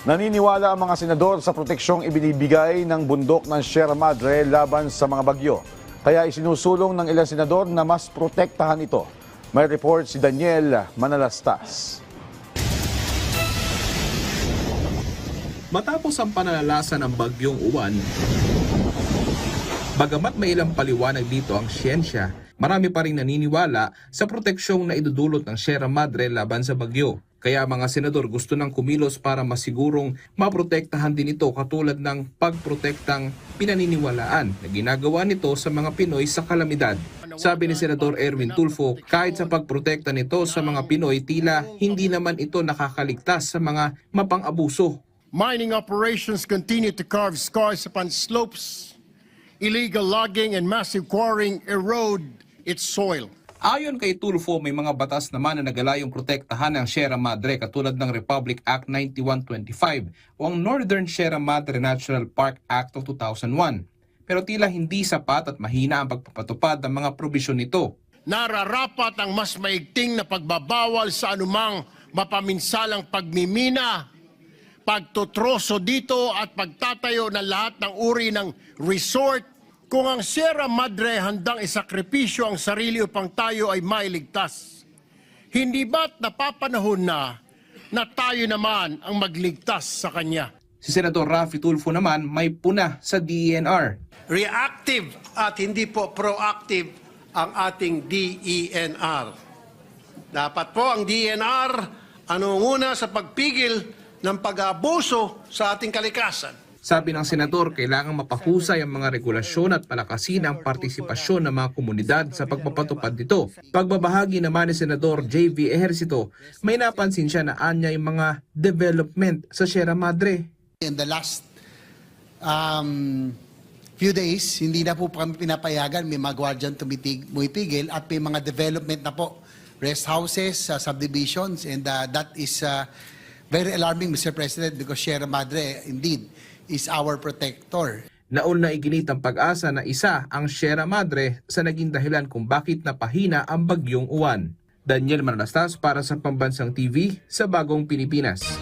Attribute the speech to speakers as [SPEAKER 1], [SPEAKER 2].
[SPEAKER 1] Naniniwala ang mga senador sa proteksyong ibinibigay ng bundok ng Sierra Madre laban sa mga bagyo. Kaya isinusulong ng ilang senador na mas protektahan ito. May report si Daniel Manalastas.
[SPEAKER 2] Matapos ang pananalasa ng bagyong uwan, bagamat may ilang paliwanag dito ang siyensya, marami pa rin naniniwala sa proteksyong na idudulot ng Sierra Madre laban sa bagyo. Kaya mga senador gusto ng kumilos para masigurong maprotektahan din ito katulad ng pagprotektang pinaniniwalaan na ginagawa nito sa mga Pinoy sa kalamidad. Sabi ni Senador Erwin Tulfo, kahit sa pagprotekta nito sa mga Pinoy, tila hindi naman ito nakakaligtas sa mga mapang-abuso
[SPEAKER 3] Mining operations continue to carve scars upon slopes. Illegal logging and massive quarrying erode its soil.
[SPEAKER 2] Ayon kay Tulfo, may mga batas naman na nagalayong protektahan ang Sierra Madre katulad ng Republic Act 9125 o ang Northern Sierra Madre National Park Act of 2001. Pero tila hindi sapat at mahina ang pagpapatupad ng mga probisyon nito.
[SPEAKER 3] Nararapat ang mas maigting na pagbabawal sa anumang mapaminsalang pagmimina, pagtutroso dito at pagtatayo ng lahat ng uri ng resort kung ang Sierra Madre handang isakripisyo ang sarili upang tayo ay mailigtas. Hindi ba't napapanahon na na tayo naman ang magligtas sa Kanya?
[SPEAKER 2] Si Senador Rafi Tulfo naman may puna sa DENR.
[SPEAKER 4] reactive at hindi po proactive ang ating DENR. Dapat po ang DENR anunguna sa pagpigil ng pag-abuso sa ating kalikasan.
[SPEAKER 2] Sabi ng senador, kailangang mapahusay ang mga regulasyon at palakasin ang partisipasyon ng mga komunidad sa pagpapatupad nito. Pagbabahagi naman ni Senador J.V. Ejercito, may napansin siya na anya yung mga development sa Sierra Madre.
[SPEAKER 5] In the last um, few days, hindi na po pinapayagan, may mga guardian tumitig, pumipigil at may mga development na po, rest houses, uh, subdivisions, and uh, that is uh, very alarming, Mr. President, because Sierra Madre, indeed, is our protector.
[SPEAKER 2] Naon na iginit ang pag-asa na isa ang Sierra Madre sa naging dahilan kung bakit napahina ang bagyong uwan. Daniel Manalastas para sa Pambansang TV sa Bagong Pilipinas.